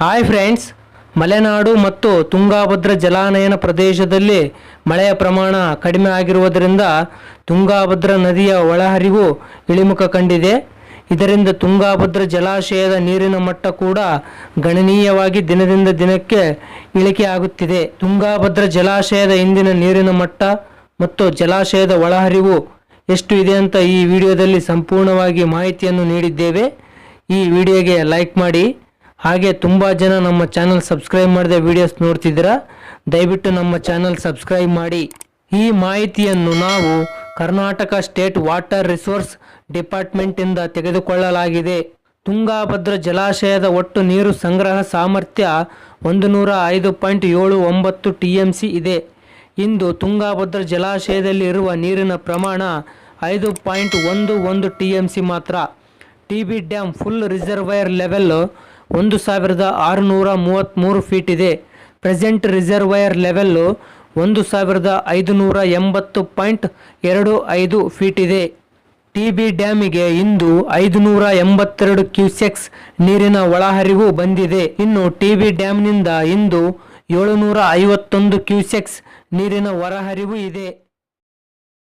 Hi friends Malenadu ಮತ್ತು ತುಂಗಾಭದ್ರ ಜಲಾನಯನ ಪ್ರದೇಶದಲ್ಲಿ ಮಳೆಯ ಪ್ರಮಾಣ ಕಡಿಮೆ ಆಗಿರುವುದರಿಂದ ತುಂಗಾಭದ್ರಾ ನದಿಯ ಒಳಹರಿವು ಇಳಿಮುಖ ಕಂಡಿದೆ. ಇದರಿಂದ ತುಂಗಾಭದ್ರ ಜಲಾಶಯದ ನೀರಿನ ಮಟ್ಟ ಕೂಡ ಗಣನೀಯವಾಗಿ ದಿನದಿಂದ ದಿನಕ್ಕೆ ಇಳಿಕೆ ಆಗುತ್ತಿದೆ. ತುಂಗಾಭದ್ರಾ ಜಲಾಶಯದ ಇಂದಿನ ನೀರಿನ ಮಟ್ಟ ಮತ್ತು ಜಲಾಶಯದ ಒಳಹರಿವು ಎಷ್ಟು ಇದೆ ಅಂತ ಈ ವಿಡಿಯೋದಲ್ಲಿ ಸಂಪೂರ್ಣವಾಗಿ ಮಾಹಿತಿಯನ್ನು ನೀಡಿದ್ದೇವೆ. ಈ ವಿಡಿಯೋಗೆ ಲೈಕ್ ಮಾಡಿ. ಹಾಗೆ ತುಂಬ ಜನ ನಮ್ಮ ಚಾನಲ್ ಸಬ್ಸ್ಕ್ರೈಬ್ ಮಾಡದೆ ವಿಡಿಯೋಸ್ ನೋಡ್ತಿದ್ದೀರಾ? ದಯವಿಟ್ಟು ನಮ್ಮ ಚಾನಲ್ ಸಬ್ಸ್ಕ್ರೈಬ್ ಮಾಡಿ. ಈ ಮಾಹಿತಿಯನ್ನು ನಾವು ಕರ್ನಾಟಕ ಸ್ಟೇಟ್ ವಾಟರ್ ರಿಸೋರ್ಸ್ ಡಿಪಾರ್ಟ್ಮೆಂಟಿಂದ ತೆಗೆದುಕೊಳ್ಳಲಾಗಿದೆ. ತುಂಗಾಭದ್ರ ಜಲಾಶಯದ ಒಟ್ಟು ನೀರು ಸಂಗ್ರಹ ಸಾಮರ್ಥ್ಯ ಒಂದು ನೂರ ಐದು ಪಾಯಿಂಟ್ ಏಳು ಒಂಬತ್ತು ಟಿ ಎಂ ಸಿ ಇದೆ. ಇಂದು ತುಂಗಾಭದ್ರ ಜಲಾಶಯದಲ್ಲಿ ಇರುವ ನೀರಿನ ಪ್ರಮಾಣ ಐದು ಪಾಯಿಂಟ್ ಒಂದು ಒಂದು ಟಿ ಎಂ ಸಿ ಮಾತ್ರ. T B dam full reservoir level ಒಂದು ಸಾವಿರದ ಆರುನೂರ ಮೂವತ್ತ್ಮೂರು ಫೀಟ್ ಇದೆ. ಪ್ರೆಸೆಂಟ್ ರಿಸರ್ವಯರ್ ಲೆವೆಲ್ಲು ಒಂದು ಸಾವಿರದ ಐದುನೂರ ಎಂಬತ್ತು ಪಾಯಿಂಟ್ ಎರಡು ಐದು ಫೀಟ್ ಇದೆ. ಟಿ ಬಿ ಡ್ಯಾಮಿಗೆ ಇಂದು ಐದುನೂರ ಎಂಬತ್ತೆರಡು ಕ್ಯೂಸೆಕ್ಸ್ ನೀರಿನ ಒಳಹರಿವು ಬಂದಿದೆ. ಇನ್ನು ಟಿ ಬಿ ಡ್ಯಾಮ್ನಿಂದ ಇಂದು ಏಳುನೂರ ಐವತ್ತೊಂದು ಕ್ಯೂಸೆಕ್ಸ್ ನೀರಿನ ಹೊರಹರಿವು ಇದೆ.